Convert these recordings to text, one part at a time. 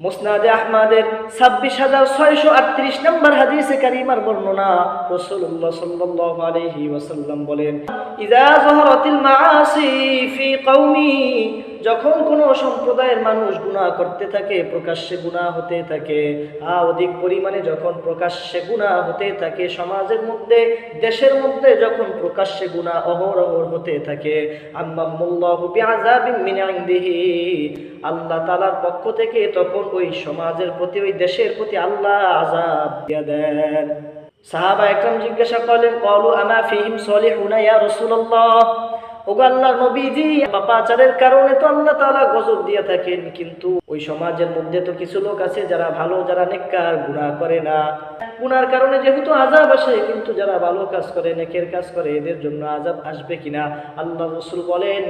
মুসনাদে আহমাদের ছাব্বিশ হাজার ছয়শো আটত্রিশ নম্বর হাদিসে কারিমার বর্ণনা রসুল্লাহ সাল্লাহ আলহি ওয়াসাল্লাম বলেন ইজা জহরতিল মাসি ফি কওমি যখন কোনো সম্প্রদায়ের মানুষ গুনাহ করতে থাকে, প্রকাশ্যে গুনাহ হতে থাকে, আ, অধিক পরিমাণে যখন প্রকাশ্যে গুনাহ হতে থাকে, সমাজের মধ্যে, দেশের মধ্যে যখন প্রকাশ্যে গুনাহ অহরহ হতে থাকে আল্লাহ তাআলার পক্ষ থেকে তখন ওই সমাজের প্রতি, ওই দেশের প্রতি আল্লাহ আযাব দিয়ে দেন। সাহাবা একরাম জিজ্ঞাসা করলেন, কলু আমা ফিহিম সলিহুনা ইয়া রাসূলুল্লাহ? আল্লাহ নবীজি কারণে তো গজব দিয়ে থাকেন, কিন্তু ওই সমাজের মধ্যে তো কিছু লোক আছে যারা ভালো, যারা করে না। গুনার কারণে যেহেতু আজাব আসে, কিন্তু যারা ভালো কাজ করে, নেকের কাজ করে, এদের জন্য আজাব আসবে কিনা? আল্লাহ বলেন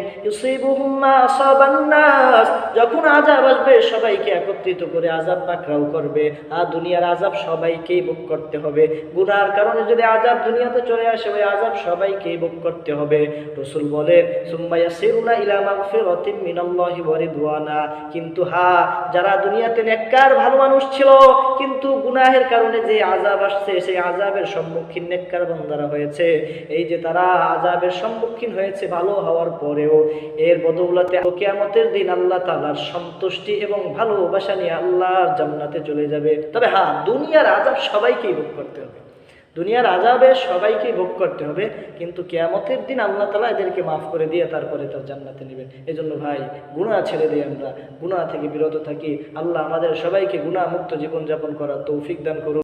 যখন আজাব আসবে, সবাইকে একত্রিত করে আজাব পাকড়াও করবে। আর দুনিয়ার আজাব সবাইকেই ভোগ করতে হবে। গুনার কারণে যদি আজাব দুনিয়াতে চলে আসে, ওই আজাব সবাইকেই ভোগ করতে হবে। রসুল বলেন, সুম্মা ইয়াসিরুনা ইলা মাগফিরাতিন মিনাল্লাহি কিন্তু হা, যারা দুনিয়াতে নেককার, ভালো মানুষ ছিল, কিন্তু গুনাহের কারণে যে আজাব আসছে, সেই আজাবের সম্মুখীন নেককার বন্দারা হয়েছে। এই যে তারা আজাবের সম্মুখীন হয়েছে ভালো হওয়ার পরেও, এর বদৌলতে কিয়ামতের দিন আল্লাহ তাআলার সন্তুষ্টি এবং ভালোবাসা নিয়ে আল্লাহর জান্নাতে চলে যাবে। তবে হ্যাঁ দুনিয়ার আজাব সবাইকেই ভোগ করতে হবে। দুনিয়ার আজাবে সবাইকেই ভোগ করতে হবে, কিন্তু কেয়ামতের দিন আল্লাহ তালা এদেরকে মাফ করে দিয়ে তারপরে তার জান্নাতে নেবেন। এই জন্য ভাই গুণা ছেড়ে দিই আমরা গুণা থেকে বিরত থাকি। আল্লাহ আমাদের সবাইকে গুণা মুক্ত জীবনযাপন করার তৌফিক দান করুন।